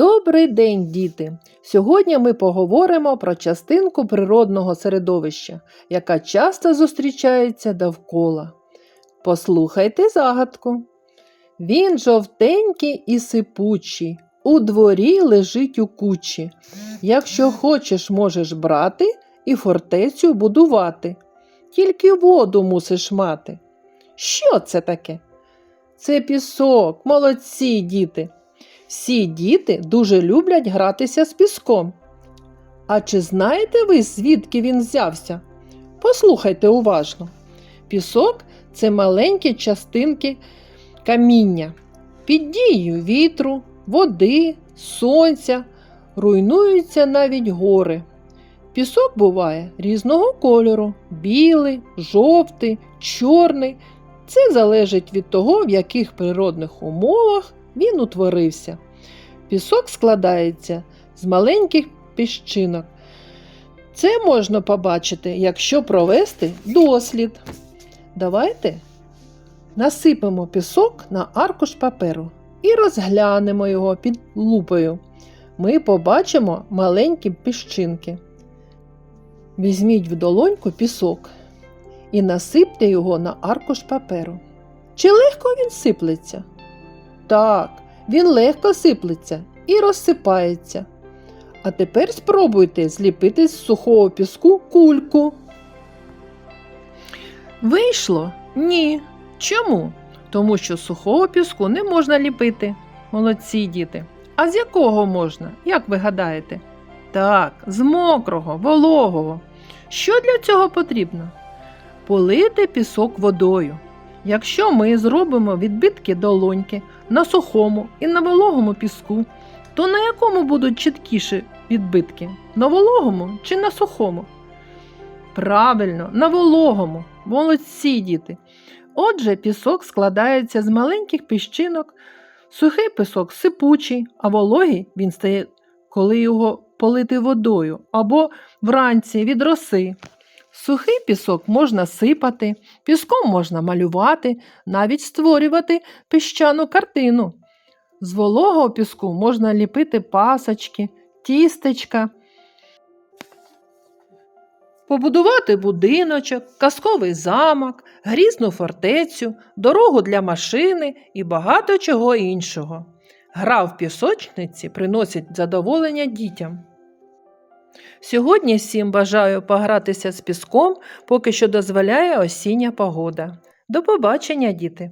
Добрий день, діти! Сьогодні ми поговоримо про частинку природного середовища, яка часто зустрічається довкола. Послухайте загадку. Він жовтенький і сипучий, у дворі лежить у кучі. Якщо хочеш, можеш брати і фортецю будувати. Тільки воду мусиш мати. Що це таке? Це пісок, молодці діти. Всі діти дуже люблять гратися з піском. А чи знаєте ви, звідки він взявся? Послухайте уважно. Пісок це маленькі частинки каміння. Під дією вітру, води, сонця руйнуються навіть гори. Пісок буває різного кольору: білий, жовтий, чорний. Це залежить від того, в яких природних умовах він утворився. Пісок складається з маленьких піщинок. Це можна побачити, якщо провести дослід. Давайте насипемо пісок на аркуш паперу і розглянемо його під лупою. Ми побачимо маленькі піщинки. Візьміть в долоньку пісок і насипте його на аркуш паперу. Чи легко він сиплеться? Так, він легко сиплеться і розсипається. А тепер спробуйте зліпити з сухого піску кульку. Вийшло? Ні. Чому? Тому що сухого піску не можна ліпити. Молодці діти. А з якого можна? Як ви гадаєте? Так, з мокрого, вологого. Що для цього потрібно? Полити пісок водою. Якщо ми зробимо відбитки долоньки на сухому і на вологому піску, то на якому будуть чіткіші відбитки? На вологому чи на сухому? Правильно, на вологому. Молодці діти. Отже, пісок складається з маленьких піщинок. Сухий пісок сипучий, а вологий він стає, коли його полити водою або вранці від роси. Сухий пісок можна сипати, піском можна малювати, навіть створювати піщану картину. З вологого піску можна ліпити пасочки, тістечка, побудувати будиночок, казковий замок, грізну фортецю, дорогу для машини і багато чого іншого. Гра в пісочниці приносить задоволення дітям. Сьогодні всім бажаю погратися з піском, поки що дозволяє осіння погода. До побачення, діти!